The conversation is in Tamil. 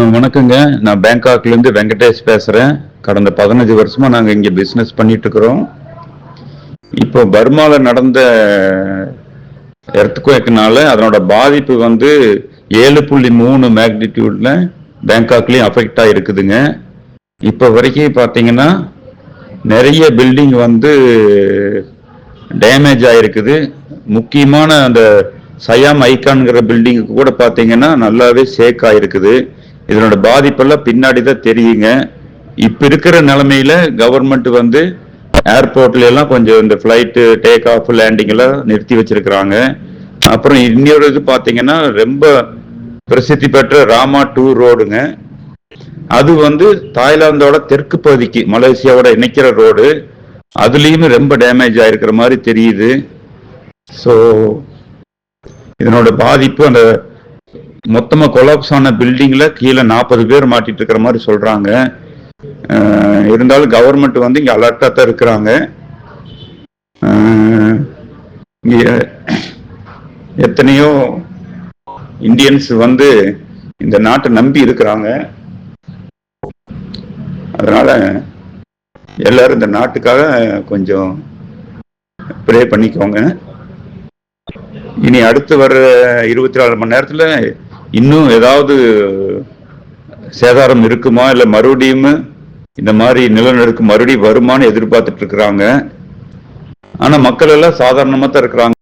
வணக்கங்க. நான் பேங்காக்லேருந்து வெங்கடேஷ் பேசுகிறேன் கடந்த பதினஞ்சு வருஷமாக நாங்கள் இங்கே பிஸ்னஸ் பண்ணிட்டுருக்குறோம். இப்போ பர்மாவில் நடந்த எர்த்குவேக்னால அதனோட பாதிப்பு வந்து ஏழு புள்ளி மூணு மேக்னிடியூடில் பேங்காக்லேயும் அஃபெக்ட் ஆகிருக்குதுங்க இப்போ வரைக்கும் பார்த்தீங்கன்னா நிறைய பில்டிங் வந்து டேமேஜ் ஆகிருக்குது முக்கியமான அந்த சயாம் ஐக்கான்கிற பில்டிங்கு கூட பார்த்தீங்கன்னா நல்லாவே சேக் ஆகிருக்குது இதனோட பாதிப்பெல்லாம் பின்னாடி தான் தெரியுங்க. இப்போ இருக்கிற நிலமையில கவர்மெண்ட் வந்து ஏர்போர்ட்ல எல்லாம் கொஞ்சம் இந்த ஃப்ளைட்டு டேக் ஆஃப் லேண்டிங் எல்லாம் நிறுத்தி வச்சிருக்கிறாங்க. அப்புறம் இன்னொரு இது பார்த்தீங்கன்னா ரொம்ப பிரசித்தி பெற்ற ராமா டூ ரோடுங்க அது வந்து தாய்லாந்தோட தெற்கு பகுதிக்கு மலேசியாவோட இணைக்கிற ரோடு அதுலேயுமே ரொம்ப டேமேஜ் ஆயிருக்கிற மாதிரி தெரியுது. ஸோ இதனோட பாதிப்பு அந்த மொத்தமா கொலாப்ஸ் ஆன பில்டிங்ல கீழே நாற்பது பேர் மாட்டிட்டு இருக்கிற மாதிரி சொல்றாங்க. இருந்தாலும் கவர்மெண்ட் வந்து இங்க அலர்ட்டா தான் இருக்கிறாங்க. எத்தனையோ இந்தியன்ஸ் வந்து இந்த நாட்டை நம்பி இருக்கிறாங்க. அதனால எல்லாரும் இந்த நாட்டுக்காக கொஞ்சம் ப்ரே பண்ணிக்கோங்க. இனி அடுத்து வர்ற இருபத்தி நாலு மணி நேரத்துல இன்னும் ஏதாவது சேதாரம் இருக்குமா? இல்ல மறுபடியும் இந்த மாதிரி நிலநடுக்கம் மறுபடியும் வருமான்னு எதிர்பார்த்துட்டு இருக்கிறாங்க. ஆனா மக்கள் எல்லாம் சாதாரணமா தான் இருக்கிறாங்க.